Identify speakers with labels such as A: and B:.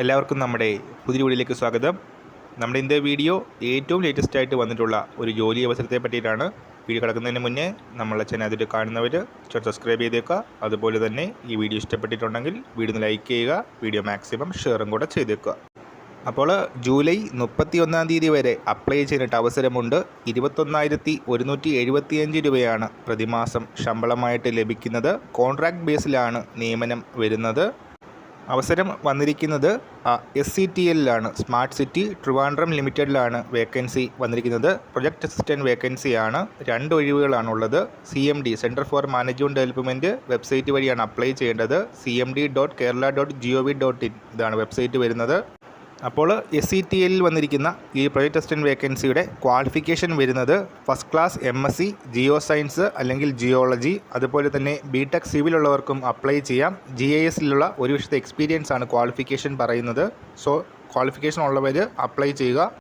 A: എല്ലാവർക്കും നമ്മുടെ പുതിയ വീഡിയോയിലേക്ക് സ്വാഗതം. നമ്മുടെ ഇന്നത്തെ വീഡിയോ ഏറ്റവും ലേറ്റസ്റ്റ് ആയിട്ട് വന്നിട്ടുള്ള ഒരു ജോലി അവസരത്തെ പറ്റിയിട്ടാണ് വീഡിയോ കിടക്കുന്നതിന് മുന്നേ നമ്മളെ ചാനൽ അതിൽ കാണുന്നവർ സബ്സ്ക്രൈബ് ചെയ്തേക്കുക. അതുപോലെ തന്നെ ഈ വീഡിയോ ഇഷ്ടപ്പെട്ടിട്ടുണ്ടെങ്കിൽ വീഡിയോ ഒന്ന് ലൈക്ക് ചെയ്യുക വീഡിയോ മാക്സിമം ഷെയറും കൂടെ ചെയ്തേക്കുക. അപ്പോൾ ജൂലൈ മുപ്പത്തി ഒന്നാം തീയതി വരെ അപ്ലൈ ചെയ്തിട്ട് അവസരമുണ്ട്. ഇരുപത്തൊന്നായിരത്തി ഒരുന്നൂറ്റി എഴുപത്തിയഞ്ച് രൂപയാണ് പ്രതിമാസം ശമ്പളമായിട്ട് ലഭിക്കുന്നത്. കോൺട്രാക്ട് ബേസിലാണ് നിയമനം വരുന്നത്. അവസരം വന്നിരിക്കുന്നത് എസ് സി ടി എല്ലിലാണ് സ്മാർട്ട് സിറ്റി ട്രിവാൻഡ്രം ലിമിറ്റഡിലാണ് വേക്കൻസി വന്നിരിക്കുന്നത്. പ്രൊജക്ട് അസിസ്റ്റന്റ് വേക്കൻസിയാണ് രണ്ട് ഒഴിവുകളാണുള്ളത്. C M D centre for management development website വഴിയാണ് അപ്ലൈ ചെയ്യേണ്ടത്. C M D dot Kerala dot G O V dot in ഇതാണ് വെബ്സൈറ്റ് വരുന്നത്. അപ്പോൾ എസ് സി ടി എല്ലിൽ വന്നിരിക്കുന്ന ഈ പ്രൊജക്ട് അസിസ്റ്റന്റ് വേക്കൻസിയുടെ ക്വാളിഫിക്കേഷൻ വരുന്നത് first class M S C geo science അല്ലെങ്കിൽ ജിയോളജി അതുപോലെ തന്നെ ബി ടെക് സിവിലുള്ളവർക്കും അപ്ലൈ ചെയ്യാം. ജി ഐ എസിലുള്ള ഒരു വർഷത്തെ എക്സ്പീരിയൻസ് ആണ് ക്വാളിഫിക്കേഷൻ പറയുന്നത്. സോ ക്വാളിഫിക്കേഷൻ ഉള്ളവർ അപ്ലൈ ചെയ്യുക.